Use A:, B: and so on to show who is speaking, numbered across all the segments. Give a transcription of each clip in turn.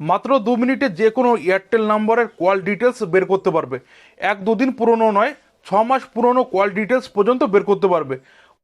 A: মাত্র দু মিনিটে যে কোনো এয়ারটেল নাম্বারের কল ডিটেলস বের করতে পারবে। এক দুদিন পুরনো নয়, ছ মাস পুরনো কল ডিটেলস পর্যন্ত বের করতে পারবে।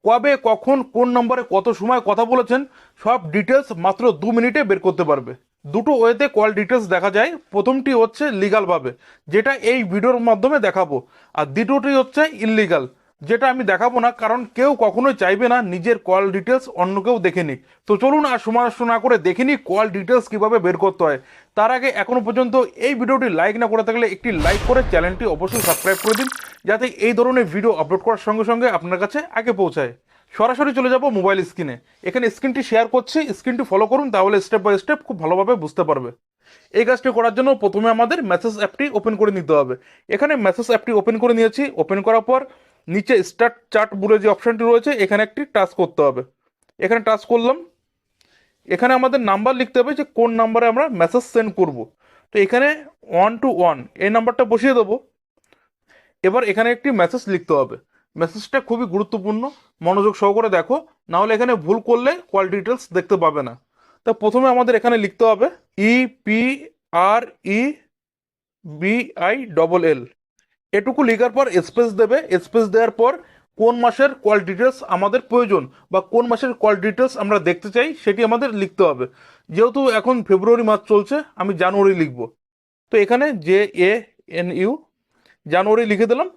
A: কবে, কখন, কোন নম্বরে কত সময় কথা বলেছেন, সব ডিটেলস মাত্র দু মিনিটে বের করতে পারবে। দুটো ওয়েতে কল ডিটেলস দেখা যায়। প্রথমটি হচ্ছে লিগালভাবে যেটা এই ভিডিওর মাধ্যমে দেখাবো। আর দ্বিতীয়টি হচ্ছে ইললিগাল যেটা আমি দেখাবো না, কারণ কেউ কখনোই চাইবে না নিজের কল ডিটেলস অন্য কেউ দেখে নিক। তো চলুন আর সময় না করে দেখে নিই কল ডিটেলস কীভাবে বের করতে হয়। তার আগে এখনও পর্যন্ত এই ভিডিওটি লাইক না করে থাকলে একটি লাইক করে চ্যানেলটি অবশ্যই সাবস্ক্রাইব করে দিন, যাতে এই ধরনের ভিডিও আপলোড করার সঙ্গে সঙ্গে আপনার কাছে আগে পৌঁছায়। সরাসরি চলে যাব মোবাইল স্ক্রিনে এখানে স্ক্রিনটি শেয়ার করছি স্ক্রিনটি ফলো করুন, তাহলে স্টেপ বাই স্টেপ খুব ভালোভাবে বুঝতে পারবে। এই কাজটি করার জন্য প্রথমে আমাদের মেসেজ অ্যাপটি ওপেন করে নিতে হবে। এখানে মেসেজ অ্যাপটি ওপেন করে নিয়েছি। ওপেন করার পর নিচে স্টার্ট চার্ট বলে যে অপশানটি রয়েছে, এখানে একটি টাচ করতে হবে। এখানে টাচ করলাম। এখানে আমাদের নাম্বার লিখতে হবে যে কোন নাম্বারে আমরা মেসেজ সেন্ড করব। তো এখানে ওয়ান টু ওয়ান এই নাম্বারটা বসিয়ে দেবো। এবার এখানে একটি মেসেজ লিখতে হবে। মেসেজটা খুবই গুরুত্বপূর্ণ। মনোযোগ সহকারে দেখো। নাহলে এখানে ভুল করলে কল ডিটেলস দেখতে পাবে না। তা প্রথমে আমাদের এখানে লিখতে হবে E P R E B I double L এটুকু লেখার পর স্পেস দেবে স্পেস দেওয়ার পর কোন মাসের কল ডিটেলস আমাদের প্রয়োজন বা কোন মাসের কল ডিটেলস আমরা দেখতে চাই সেটি আমাদের লিখতে হবে। যেহেতু এখন ফেব্রুয়ারি মাস চলছে, আমি জানুয়ারি লিখব। তো এখানে জে এ এন ইউ জানুয়ারি লিখে দিলাম।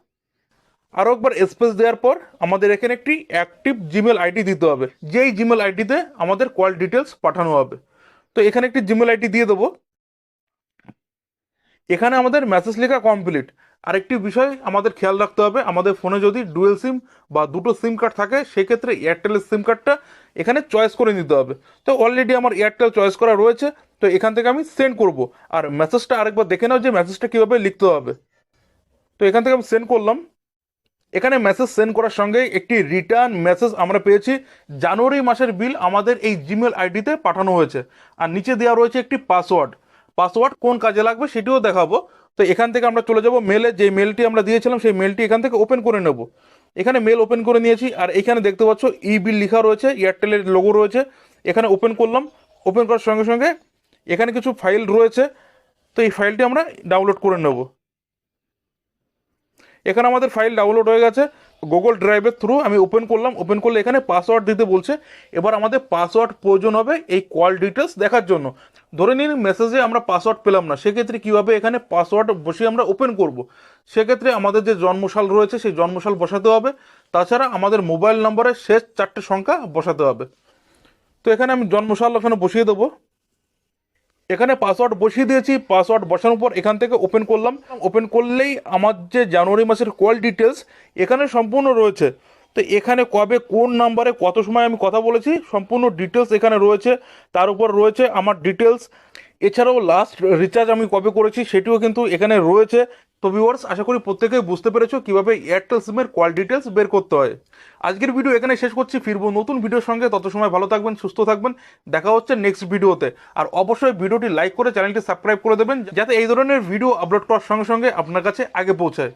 A: আরও একবার স্পেস দেওয়ার পর আমাদের এখানে একটি অ্যাক্টিভ জিমেল আইডি দিতে হবে। যেই জিমেল আইডিতে আমাদের কল ডিটেলস পাঠানো হবে। তো এখানে একটি জিমেল আইডি দিয়ে দেবো। এখানে আমাদের মেসেজ লেখা কমপ্লিট আরেকটি বিষয় আমাদের খেয়াল রাখতে হবে, আমাদের ফোনে যদি ডুয়েল সিম বা দুটো সিম কার্ড থাকে, সেক্ষেত্রে এয়ারটেলের সিম কার্ডটা এখানে চয়েস করে নিতে হবে। তো অলরেডি আমার এয়ারটেল চয়েস করা রয়েছে, তো এখান থেকে আমি সেন্ড করব। আর মেসেজটা আরেকবার দেখে নাও যে মেসেজটা কীভাবে লিখতে হবে। তো এখান থেকে আমি সেন্ড করলাম। এখানে মেসেজ সেন্ড করার সঙ্গে একটি রিটার্ন মেসেজ আমরা পেয়েছি। জানুয়ারি মাসের বিল আমাদের এই জিমেল আইডিতে পাঠানো হয়েছে। আর নিচে দেওয়া রয়েছে একটি পাসওয়ার্ড পাসওয়ার্ড কোন কাজে লাগবে সেটিও দেখাবো। তো এখান থেকে আমরা চলে যাব মেলে যে মেলটি আমরা দিয়েছিলাম সেই মেলটি এখান থেকে ওপেন করে নেব। এখানে মেল ওপেন করে নিয়েছি আর এখানে দেখতে পাচ্ছ ই বিল লেখা রয়েছে এয়ারটেলের লোগো রয়েছে। এখানে ওপেন করলাম ওপেন করার সঙ্গে সঙ্গে এখানে কিছু ফাইল রয়েছে। তো এই ফাইলটি আমরা ডাউনলোড করে নেব। এখানে আমাদের ফাইল ডাউনলোড হয়ে গেছে। গুগল ড্রাইভের থ্রু আমি ওপেন করলাম ওপেন করলে এখানে পাসওয়ার্ড দিতে বলছে। এবার আমাদের পাসওয়ার্ড প্রয়োজন হবে এই কল ডিটেলস দেখার জন্য। ধরে নিন মেসেজে আমরা পাসওয়ার্ড পেলাম না, সেক্ষেত্রে কীভাবে এখানে পাসওয়ার্ড বসিয়ে আমরা ওপেন করব? সেক্ষেত্রে আমাদের যে জন্মসাল রয়েছে, সেই জন্মসাল বসাতে হবে। তাছাড়া আমাদের মোবাইল নম্বরের শেষ চারটে সংখ্যা বসাতে হবে। তো এখানে আমি জন্মসাল ওখানে বসিয়ে দেবো। এখানে পাসওয়ার্ড বসিয়ে দিয়েছি পাসওয়ার্ড বসানোর পর এখান থেকে ওপেন করলাম। ওপেন করলেই আমার যে জানুয়ারি মাসের কল ডিটেলস এখানে সম্পূর্ণ রয়েছে। তো এখানে কবে, কোন নাম্বারে কত সময় আমি কথা বলেছি, সম্পূর্ণ ডিটেলস এখানে রয়েছে। তার উপর রয়েছে আমার ডিটেলস এছাড়াও লাস্ট রিচার্জ আমি কবে করেছি সেটিও কিন্তু এখানে রয়েছে। তো ভিউয়ার্স আশা করি প্রত্যেকেই বুঝতে পেরেছ কীভাবে এয়ারটেল সিমের কল ডিটেলস বের করতে হয়। আজকের ভিডিও এখানে শেষ করছি, ফিরবো নতুন ভিডিওর সঙ্গে। তত সময় ভালো থাকবেন, সুস্থ থাকবেন। দেখা হচ্ছে নেক্সট ভিডিওতে আর অবশ্যই ভিডিওটি লাইক করে চ্যানেলটি সাবস্ক্রাইব করে দেবেন, যাতে এই ধরনের ভিডিও আপলোড করার সঙ্গে সঙ্গে আপনার কাছে আগে পৌঁছায়।